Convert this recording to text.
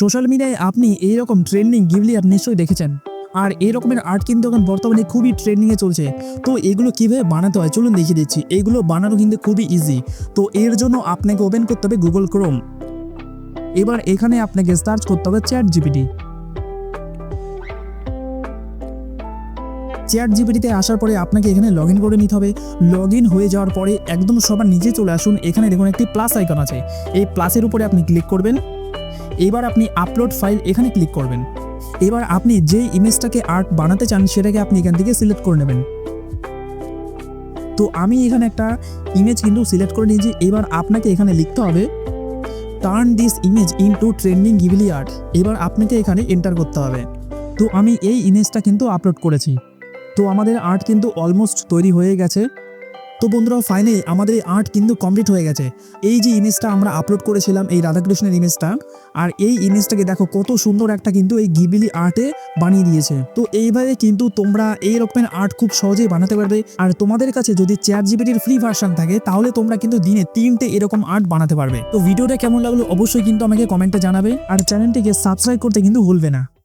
Social মিডিয়ায় আপনি এইরকম ট্রেন্ডিং গিবলি আর নিশ্চয়ই দেখেছেন। আর এই রকমের আর্ট কিন্তু এখন বর্তমানে খুবই ট্রেন্ডিংয়ে চলছে। তো এগুলো কীভাবে বানাতে হয়? চলুন দেখিয়ে দিচ্ছি। এইগুলো বানানো কিন্তু খুবই ইজি তো এর জন্য আপনাকে ওপেন করতে হবে গুগল ক্রোম এবার এখানে আপনাকে সার্চ করতে হবে চ্যাট জিপিটি চ্যাট জিপিটিতে আসার পরে আপনাকে এখানে লগ ইন করে নিতে হবে। লগ ইন হয়ে যাওয়ার পরে একদম সবার নিচে চলে আসুন। এখানে দেখুন একটি প্লাস আইকন আছে। এই প্লাসের উপরে আপনি ক্লিক করবেন। এবার আপনি আপলোড ফাইল এখানে ক্লিক করবেন। এবার আপনি যে ইমেজটাকে আর্ট বানাতে চান, সেটাকে আপনি এখান থেকে সিলেক্ট করে নেবেন। তো আমি এখানে একটা ইমেজ কিন্তু সিলেক্ট করে নিয়েছি। এবার আপনাকে এখানে লিখতে হবে turn this image into trending Ghibli art এবার আপনাকে এখানে এন্টার করতে হবে। তো আমি এই ইমেজটা কিন্তু আপলোড করেছি। তো আমাদের আর্ট কিন্তু অলমোস্ট তৈরি হয়ে গেছে। তো বন্ধুরা ফাইনালি আমাদের এই আর্ট কিন্তু কমপ্লিট হয়ে গেছে। এই যে ইমেজটা আমরা আপলোড করেছিলাম, এই রাধাকৃষ্ণের ইমেজটা আর এই ইমেজটাকে দেখো কত সুন্দর একটা কিন্তু এই গিবিলি আর্টে বানিয়ে দিয়েছে। তো এইভাবে কিন্তু তোমরা এই রকমের আর্ট খুব সহজেই বানাতে পারবে। আর তোমাদের কাছে যদি চেয়ার জিবিটির ফ্রি ভার্সন থাকে, তাহলে তোমরা কিন্তু দিনে তিনটে এরকম আর্ট বানাতে পারবে। তো ভিডিওটা কেমন লাগল অবশ্যই কিন্তু আমাকে কমেন্টে জানাবে। আর চ্যানেলটিকে সাবস্ক্রাইব করতে কিন্তু ভুলবে না।